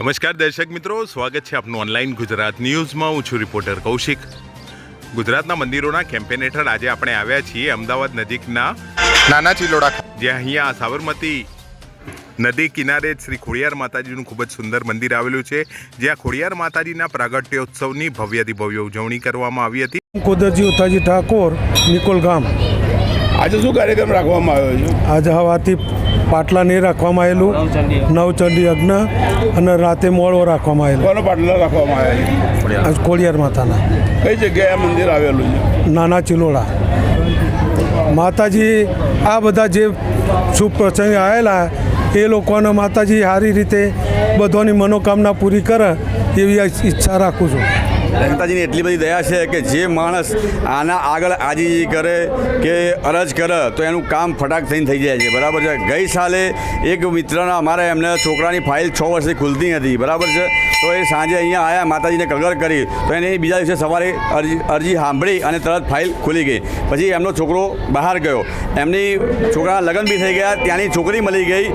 નમસ્કાર દર્શક મિત્રો સ્વાગત છે આપનું ઓનલાઈન ગુજરાત ન્યૂઝમાં. હું છું રિપોર્ટર કૌશિક. ગુજરાતના મંદિરોના કેમ્પેન હેઠળ આજે આપણે આવ્યા છીએ અમદાવાદ નજીકના નાના ચિલોડા જ્યાં અહીંયા સાબરમતી નદી કિનારે જ શ્રી ખોડિયાર માતાજીનું ખૂબ જ સુંદર મંદિર આવેલું છે જ્યાં ખોડિયાર માતાજીના પ્રાગટ્યોત્સવની ભવ્યથી ભવ્ય ઉજવણી કરવામાં આવી હતી. કુદરજી ઉતાજી ઠાકોર નિકોલ ગામ. આજે શું કાર્યક્રમ રાખવામાં આવ્યો છે? આજે હવાથી પાટલા નહીં રાખવામાં આવેલું. નવચંડી યજ્ઞ અને રાતે મોડો રાખવામાં આવેલો. કોનો પાટલા રાખવામાં આવ્યા આજ કોળિયાર માતાના. કઈ જગ્યાએ મંદિર આવેલું છે? નાના ચિલોડા. માતાજી આ બધા જે શુભ પ્રસંગે આવેલા એ લોકોને માતાજી સારી રીતે બધાની મનોકામના પૂરી કરે એવી ઈચ્છા રાખું છું. માતાજીની એટલી બધી દયા છે કે જે માણસ આના આગળ આજીજી કરે કે અરજ કરે, તો એનું કામ ફટાક થઈને થઈ જાય છે. બરાબર છે? ગઈ સાલે એક મિત્રના અમારે એમને છોકરાની ફાઇલ છ વર્ષથી ખુલતી હતી બરાબર છે? તો એ સાંજે અહીંયા આવ્યા માતાજીને કગર કરી તો એને બીજા દિવસે સવારે અરજી અરજી સાંભળી અને તરત ફાઇલ ખુલી ગઈ. પછી એમનો છોકરો બહાર ગયો. એમની છોકરાના લગ્ન બી થઈ ગયા ત્યાંની છોકરી મળી ગઈ.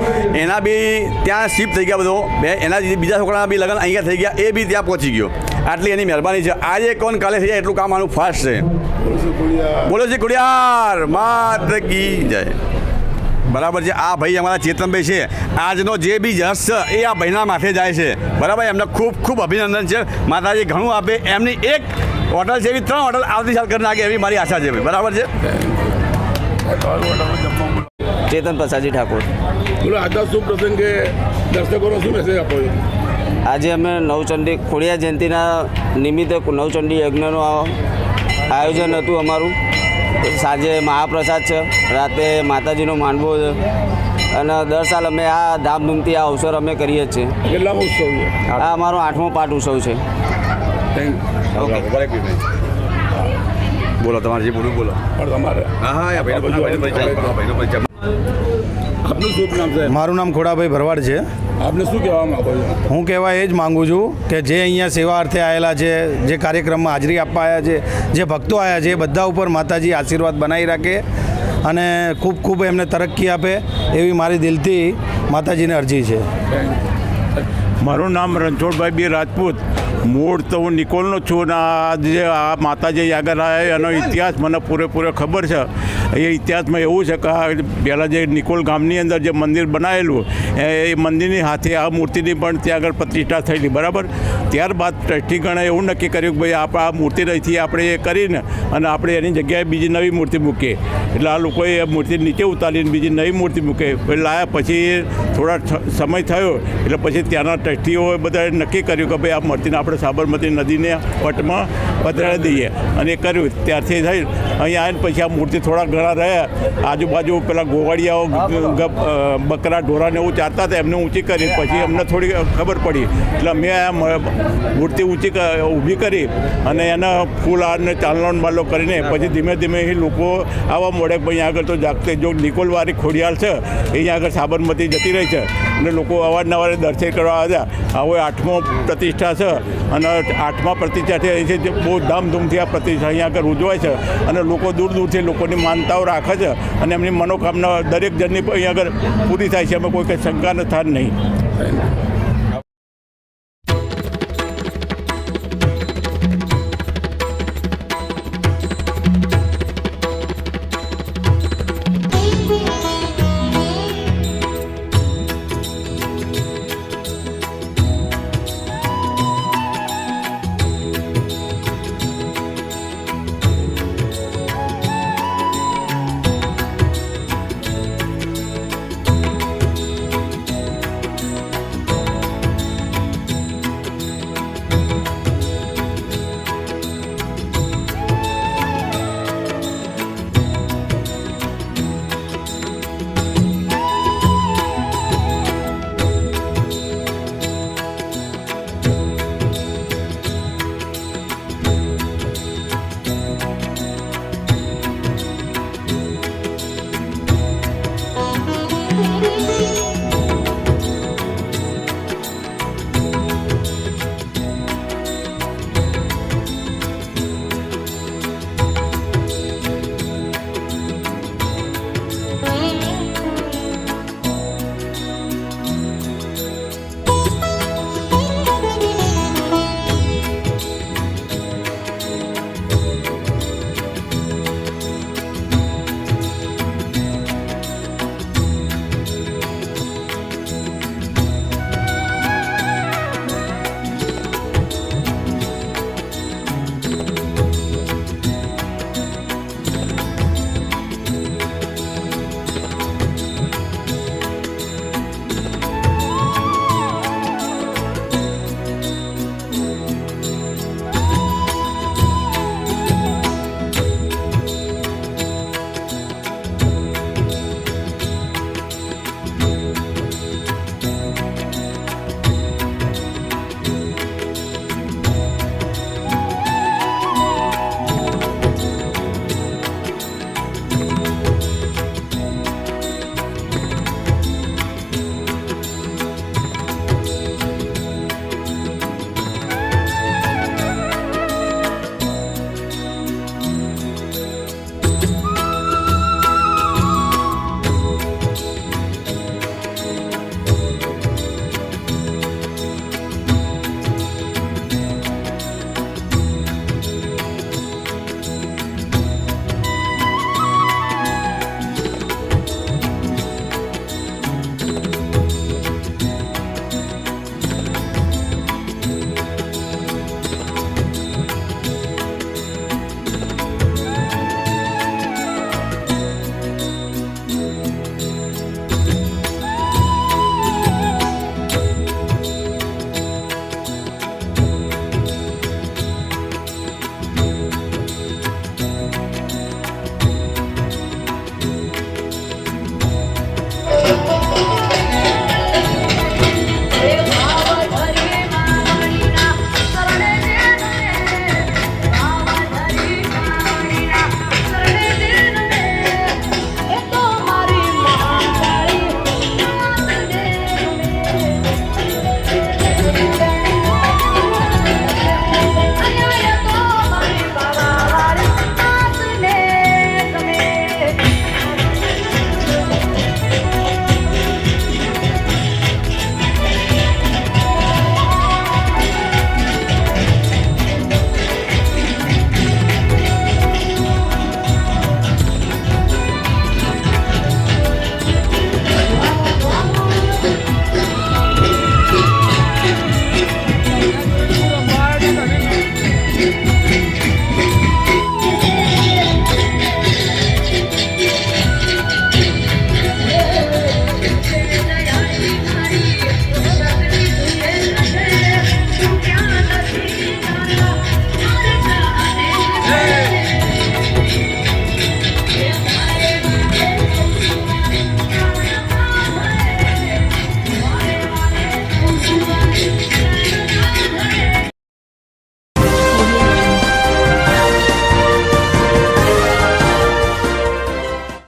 એના બી ત્યાં શિફ્ટ થઈ ગયા બધો. બે એના બીજા છોકરાના બી લગ્ન અહીંયા થઈ ગયા એ બી ત્યાં પહોંચી ગયો. આટલી એની મહેરબાની છે. આજે કોણ કાલે થઈ જાય એટલું કામ આનું ફાસ્ટ છે. બોલો છે કુડિયાર. માત કી જય. બરાબર છે. આ ભાઈ અમારા ચેતનભાઈ છે. આજનો જે બી જશ છે એ આ ભાઈના માથે જાય છે. બરાબર એમને ખૂબ ખૂબ અભિનંદન છે. માતાજી ઘણું આપે. એમની એક હોટલ છે એવી ત્રણ હોટલ આવતી સાલ કરી નાખે એવી મારી આશા છે ભાઈ. બરાબર છે? ચેતન પ્રસાદજી ઠાકોર. બોલો આજના શુભ પ્રસંગે દર્શકોનો શું મેસેજ આપો છો? આજે અમે નવચંડી ખોડિયા જયંતિના નિમિત્તે નવચંડી યજ્ઞનું આયોજન હતું અમારું. સાંજે મહાપ્રસાદ છે. રાતે માતાજીનો માંડવો છે. અને દર સાલ અમે આ ધામધૂમથી આ અવસર અમે કરીએ જ છીએ. કેટલા ઉત્સવ છે? આ અમારો આઠમો પાઠ ઉત્સવ છે. થેન્ક બોલો તમારે જે બોલવું બોલો. તમારે. હા હા આ આપનું શું નામ છે? મારું નામ ખોડાભાઈ ભરવાડ છે. આપને શું કહેવા માંગો છો? હું કહેવા એ જ માગું છું કે જે અહીંયા સેવા અર્થે આવેલા છે જે કાર્યક્રમમાં હાજરી આપવા આવ્યા છે જે ભક્તો આવ્યા છે એ બધા ઉપર માતાજી આશીર્વાદ બનાવી રાખે અને ખૂબ ખૂબ એમને તરક્કી આપે એવી મારી દિલથી માતાજીને અરજી છે. મારું નામ રણછોડભાઈ બી રાજપૂત. મૂળ તો હું નિકોલનો જ છું અને આ જે આ માતાજી આગળ આવ્યા એનો ઇતિહાસ મને પૂરેપૂરો ખબર છે. એ ઇતિહાસમાં એવું છે કે પહેલાં જે નિકોલ ગામની અંદર જે મંદિર બનાવેલું, એ મંદિરની હાથે આ મૂર્તિની પણ ત્યાં આગળ પ્રતિષ્ઠા થયેલી, બરાબર? ત્યારબાદ ટ્રસ્ટીગણે એવું નક્કી કર્યું કે ભાઈ આપણે આ મૂર્તિ અહીંથી આપણે એ કરીને અને આપણે એની જગ્યાએ બીજી નવી મૂર્તિ મૂકીએ. એટલે આ લોકોએ એ મૂર્તિ નીચે ઉતારીને બીજી નવી મૂર્તિ મૂકે. પછી લાયા પછી થોડા સમય થયો, એટલે પછી ત્યાંના ટ્રસ્ટીઓએ બધાએ નક્કી કર્યું કે ભાઈ આ મૂર્તિને આપણે સાબરમતી નદીને પટમાં પધરાવી દઈએ. અને એ કર્યું. ત્યારથી થઈ અહીંયા આવીને પછી આ મૂર્તિ થોડા ઘણા રહ્યા આજુબાજુ પેલા ગોવાળિયાઓ બકરા ઢોરાને એવું ચારતા હતા એમને ઊંચી કરી. પછી અમને થોડી ખબર પડી. એટલે મેં આ મૂર્તિ ઊંચી ઊભી કરી અને એના ફૂલ આને ચાલણ બાલો કરીને પછી ધીમે ધીમે એ લોકો આવવા મળે પછી આગળ તો જાગતે જો નિકોલવારી ખોડિયાલ છે એ અહીંયા આગળ સાબરમતી જતી રહી છે. અને લોકો અવારનવારે દર્શન કરવા આવ્યા હવે આઠમો પ્રતિષ્ઠા છે અને આઠમા પ્રતિષ્ઠા છે અહીંથી બહુ ધામધૂમથી આ પ્રતિષ્ઠા અહીંયા આગળ ઉજવાય છે અને લોકો દૂર દૂરથી લોકોની માનતાઓ રાખે છે અને એમની મનોકામના દરેક જણની અહીંયા આગળ પૂરી થાય છે. એમાં કોઈ કંઈ શંકા ન થાય નહીં.